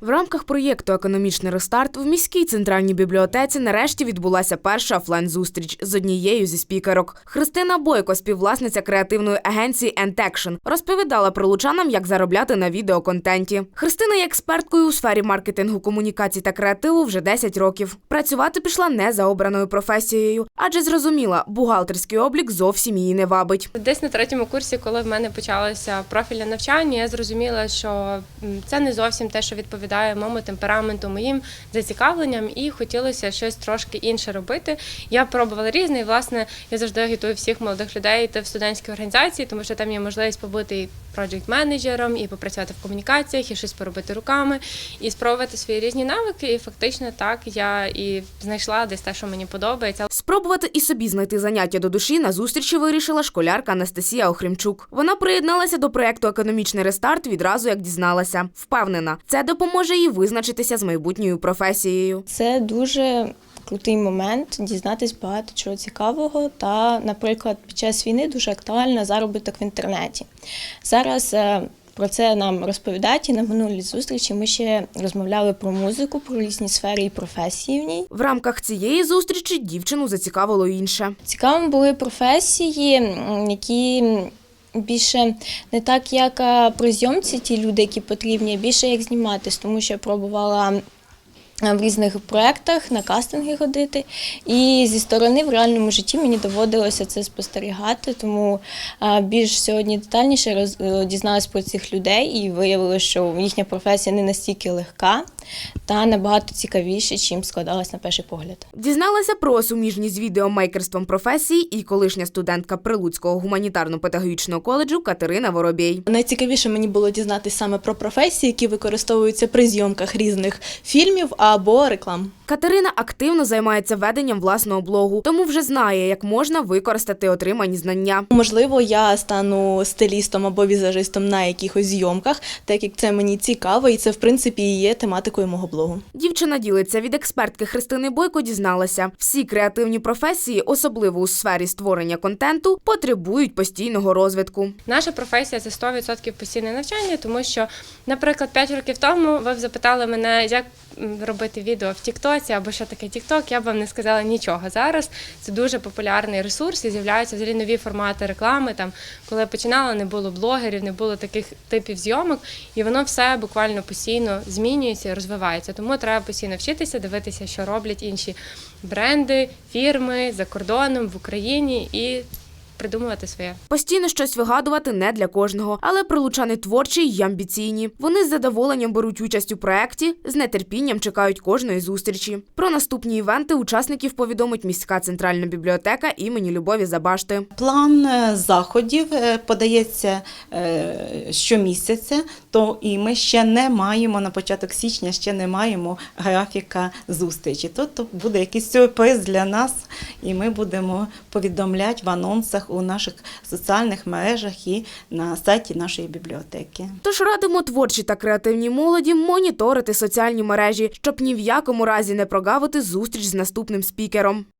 В рамках проєкту Економічний рестарт в міській центральній бібліотеці нарешті відбулася перша офлайн-зустріч з однією зі спікерок. Христина Бойко, співвласниця креативної агенції Entaction, розповідала прилучанам, як заробляти на відеоконтенті. Христина є експерткою у сфері маркетингу, комунікацій та креативу вже 10 років. Працювати пішла не за обраною професією, адже зрозуміла, бухгалтерський облік зовсім її не вабить. Десь на третьому курсі, коли в мене почалося профільне навчання, я зрозуміла, що це не зовсім те, що відповідає моєму темпераменту, моїм зацікавленням, і хотілося щось трошки інше робити. Я пробувала різне, і власне я завжди агітую всіх молодих людей йти в студентські організації, тому що там є можливість побути і проджект-менеджером, і попрацювати в комунікаціях, і щось поробити руками, і спробувати свої різні навики. І фактично так я і знайшла десь те, що мені подобається. Спробувати і собі знайти заняття до душі на зустрічі вирішила школярка Анастасія Охримчук. Вона приєдналася до проєкту Економічний рестарт відразу як дізналася. Впевнена, це допоможе їй визначитися з майбутньою професією. Це дуже крутий момент дізнатись багато чого цікавого. Та, наприклад, під час війни дуже актуально заробіток в інтернеті. Зараз е, про це нам розповідають і на минулій зустрічі ми ще розмовляли про музику, про різні сфери і професії в ній. В рамках цієї зустрічі дівчину зацікавило інше. Цікавими були професії, які більше не так, як при зйомці ті люди, які потрібні, більше як зніматись, тому що я пробувала. Е, В різних проєктах на кастинги ходити, і зі сторони в реальному житті мені доводилося це спостерігати. Тому е, більш сьогодні детальніше роз, е, дізналась про цих людей і виявилося, що їхня професія не настільки легка та набагато цікавіше, чим складалась на перший погляд. Дізналася про суміжність відеомейкерством професії і колишня студентка Прилуцького гуманітарно-педагогічного коледжу Катерина Воробєй. Найцікавіше мені було дізнатися саме про професії, які використовуються при зйомках різних фільмів або реклам. Катерина активно займається веденням власного блогу, тому вже знає, як можна використати отримані знання. Можливо, я стану стилістом або візажистом на якихось зйомках, так як це мені цікаво, і це в принципі і є тематикою мого блогу. Дівчина ділиться від експертки Христини Бойко. Дізналася, всі креативні професії, особливо у сфері створення контенту, потребують постійного розвитку. Наша професія це 100% постійне навчання, тому що, наприклад, 5 років тому ви б запитали мене, як робити відео в Тіктоці або що таке Тікток, я б вам не сказала нічого. Зараз це дуже популярний ресурс і з'являються взагалі нові формати реклами. Там, коли я починала, не було блогерів, не було таких типів зйомок, і воно все буквально постійно змінюється і розвивається. Тому треба постійно вчитися, дивитися, що роблять інші бренди, фірми за кордоном в Україні і придумувати своє. Постійно щось вигадувати не для кожного, але прилучани творчі й амбіційні. Вони з задоволенням беруть участь у проєкті, з нетерпінням чекають кожної зустрічі. Про наступні івенти учасників повідомить міська центральна бібліотека імені Любові Забашти. План е, заходів е, подається е, щомісяця, то і ми ще не маємо на початок січня, ще не маємо графіка зустрічі. Тобто буде якийсь сюрприз для нас, і ми будемо повідомляти в анонсах у наших соціальних мережах і на сайті нашої бібліотеки. Тож радимо творчі та креативні молоді моніторити соціальні мережі, щоб ні в якому разі не прогавити зустріч з наступним спікером.